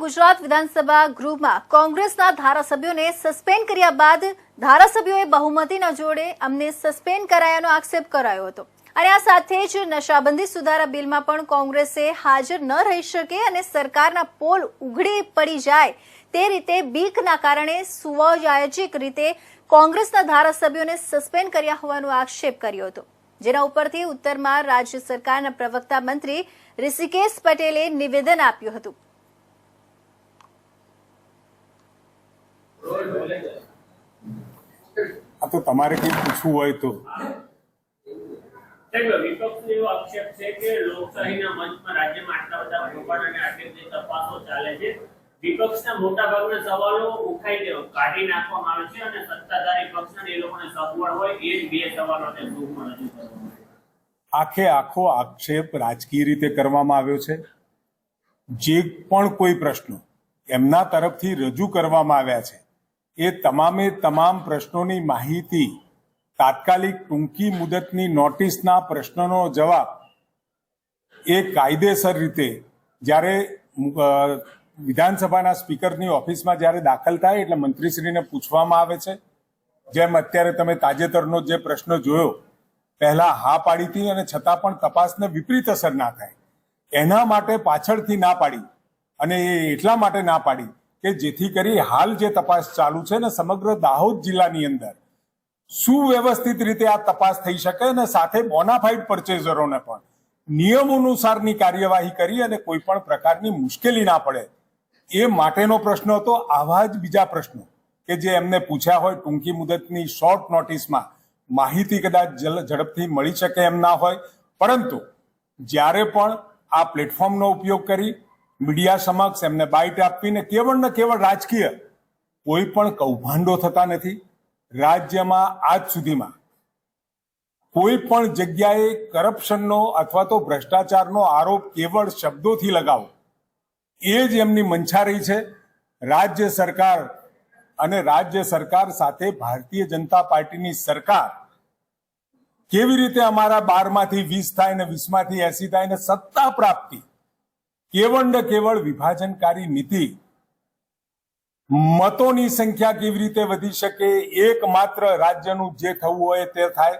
ગુજરાત વિધાનસભા ગૃહમાં કોંગ્રેસના ધારાસભ્યોને સસ્પેન્ડ કર્યા બાદ ધારાસભ્યોએ બહુમતીના જોડે અમને સસ્પેન્ડ કરાયાનો આક્ષેપ કરાયો હતો. અને આ સાથે જ નશાબંધી સુધારા બિલમાં પણ કોંગ્રેસે હાજર ન રહી શકે અને સરકારના પોલ ઉઘડી પડી જાય તે રીતે બીકના કારણે સુવયાજિક રીતે કોંગ્રેસના ધારાસભ્યોને સસ્પેન્ડ કર્યા હોવાનો આક્ષેપ કર્યો હતો. જેના ઉપરથી ઉત્તરમાં રાજ્ય સરકારના પ્રવક્તા મંત્રી ઋષિકેશ પટેલે નિવેદન આપ્યું હતું. આ તો તમારે કઈ પૂછવું હોય તો. વિપક્ષનો એવો આક્ષેપ છે કે લોકશાહીના મંચમાં રાજ્યમાં આટલા બધા ભૂખણ અને આટલી બધી તપાસો ચાલે છે. વિપક્ષના મોટાભાગના સવાલો ઉઠાઈ દે કાઢી નાખવામાં આવે છે અને સત્તાધારી પક્ષના એ લોકોને સગવડ હોય એ જ બે સવાલો તે ગૃહમાં રજૂ કરવામાં આખે આખો આક્ષેપ રાજકીય રીતે કરવામાં આવ્યો છે. જે પણ કોઈ પ્રશ્નો એમના તરફથી રજૂ કરવામાં આવ્યા છે એ તમામે તમામ પ્રશ્નોની માહિતી તાત્કાલિક ટૂંકી મુદતની નોટિસના પ્રશ્નનો જવાબ એ કાયદેસર રીતે જ્યારે વિધાનસભાના સ્પીકરની ઓફિસમાં જ્યારે દાખલ થાય એટલે મંત્રીશ્રીને પૂછવામાં આવે છે. જેમ અત્યારે તમે તાજેતરનો જે પ્રશ્ન જોયો, પહેલા હા પાડી હતી અને છતાં પણ તપાસને વિપરીત અસર ના થાય. એના માટે પાછળથી ના પાડી અને એ એટલા માટે ના પાડી કે જેથી કરી હાલ જે તપાસ ચાલુ છે ને સમગ્ર દાહોદ જિલ્લાની અંદર સુવ્યવસ્થિત રીતે આ તપાસ થઈ શકે અને સાથે બોનાફાઇડ પરચેઝરોને પણ નિયમ અનુસારની કાર્યવાહી કરી અને કોઈ પણ પ્રકારની મુશ્કેલી ના પડે એ માટેનો પ્રશ્ન હતો. આવા જ બીજા પ્રશ્નો કે જે એમને પૂછ્યા હોય ટૂંકી મુદતની શોર્ટ નોટિસમાં માહિતી કદાચ ઝડપથી મળી શકે એમ ના હોય. પરંતુ જ્યારે પણ આ પ્લેટફોર્મનો ઉપયોગ કરી મીડિયા સમક્ષ એમને બાઇટ આપીને કેવળ ને કેવળ રાજકીય કોઈ પણ કૌભાંડો થતા નથી. રાજ્યમાં આજ સુધીમાં કોઈ પણ જગ્યાએ કરપ્શનનો અથવા તો ભ્રષ્ટાચારનો આરોપ કેવળ શબ્દોથી લગાવો. એ જ એમની મંછા રહી છે. રાજ્ય સરકાર અને રાજ્ય સરકાર સાથે ભારતીય જનતા પાર્ટીની સરકાર કેવી રીતે અમારા બારમાંથી વીસ થાય ને વીસમાંથી એસી થાય ને સત્તા પ્રાપ્તિ કેવળ ને કેવળ વિભાજનકારી નીતિ મતોની સંખ્યા કેવી રીતે વધી શકે, એકમાત્ર રાજ્યનું જે થવું હોય તે થાય,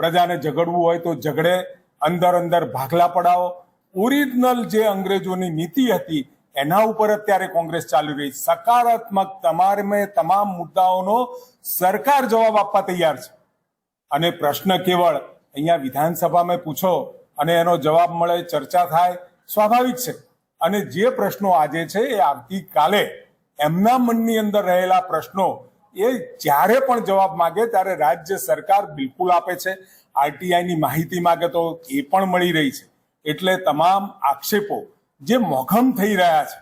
પ્રજાને ઝઘડવું હોય તો ઝઘડે, અંદર અંદર ભાગલા પડાવો. ઓરિજિનલ જે અંગ્રેજોની નીતિ હતી, એના ઉપર અત્યારે કોંગ્રેસ ચાલી રહી સકારાત્મક તમારે તમામ મુદ્દાઓનો સરકાર જવાબ આપવા તૈયાર છે. અને પ્રશ્ન કેવળ અહીંયા વિધાનસભામાં પૂછો અને એનો જવાબ મળે, ચર્ચા થાય, સ્વાભાવિક છે. અને જે પ્રશ્નો આજે છે એ આવતીકાલે એમના મનની અંદર રહેલા પ્રશ્નો એ જ્યારે પણ જવાબ માગે ત્યારે રાજ્ય સરકાર બિલકુલ આપે છે. આરટીઆઈની માહિતી માગે તો એ પણ મળી રહી છે. એટલે તમામ આક્ષેપો જે મોઘમ થઈ રહ્યા છે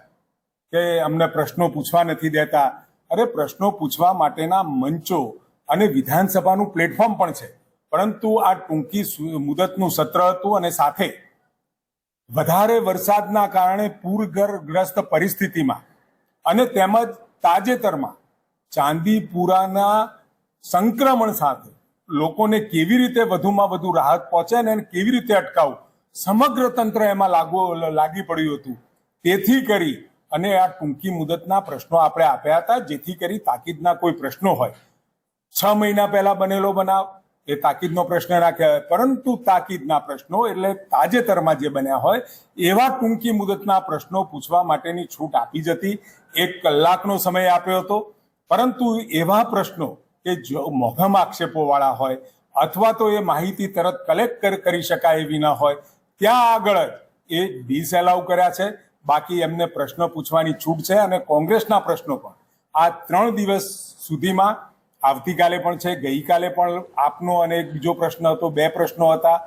કે અમને પ્રશ્નો પૂછવા નથી દેતા, અરે પ્રશ્નો પૂછવા માટેના મંચો અને વિધાનસભાનું પ્લેટફોર્મ પણ છે. પરંતુ આ ટૂંકી મુદતનું સત્ર હતું અને સાથે વધારે વરસાદના કારણે પૂરગ્રસ્ત પરિસ્થિતિમાં અને તેમજ તાજેતરમાં ચાંદીપુરાના સંક્રમણ સાથે લોકોને કેવી રીતે વધુમાં વધુ રાહત પહોંચે ને કેવી રીતે અટકાવવું, સમગ્ર તંત્ર એમાં લાગુ લાગી પડ્યું હતું. તેથી કરી અને આ ટૂંકી મુદતના પ્રશ્નો આપણે આપ્યા હતા, જેથી કરી તાકીદના કોઈ પ્રશ્નો હોય. છ મહિના પહેલા બનેલો બનાવ એ તાકીદનો પ્રશ્ન રાખ્યા હોય. પરંતુ તાકીદના પ્રશ્નો એટલે તાજેતરમાં જે બન્યા હોય, એવા ટૂંકી મુદતના પ્રશ્નો પૂછવા માટેની છૂટ આપી જતી, એક કલાકનો સમય આપ્યો હતો. પરંતુ એવા પ્રશ્નો કે જો મોઘમ આક્ષેપો વાળા હોય, અથવા તો એ માહિતી તરત કલેક્ટ કર- કરી શકાય એવી ન હોય, ત્યાં આગળ જ એ ડિસએલાઉ કર્યા છે. બાકી એમને પ્રશ્ન પૂછવાની છૂટ છે અને કોંગ્રેસના પ્રશ્નો પણ. આ ત્રણ દિવસ સુધીમાં આવતીકાલે પણ છે ગઈકાલે પણ આપનો અને બીજો પ્રશ્ન હતો બે પ્રશ્નો હતા.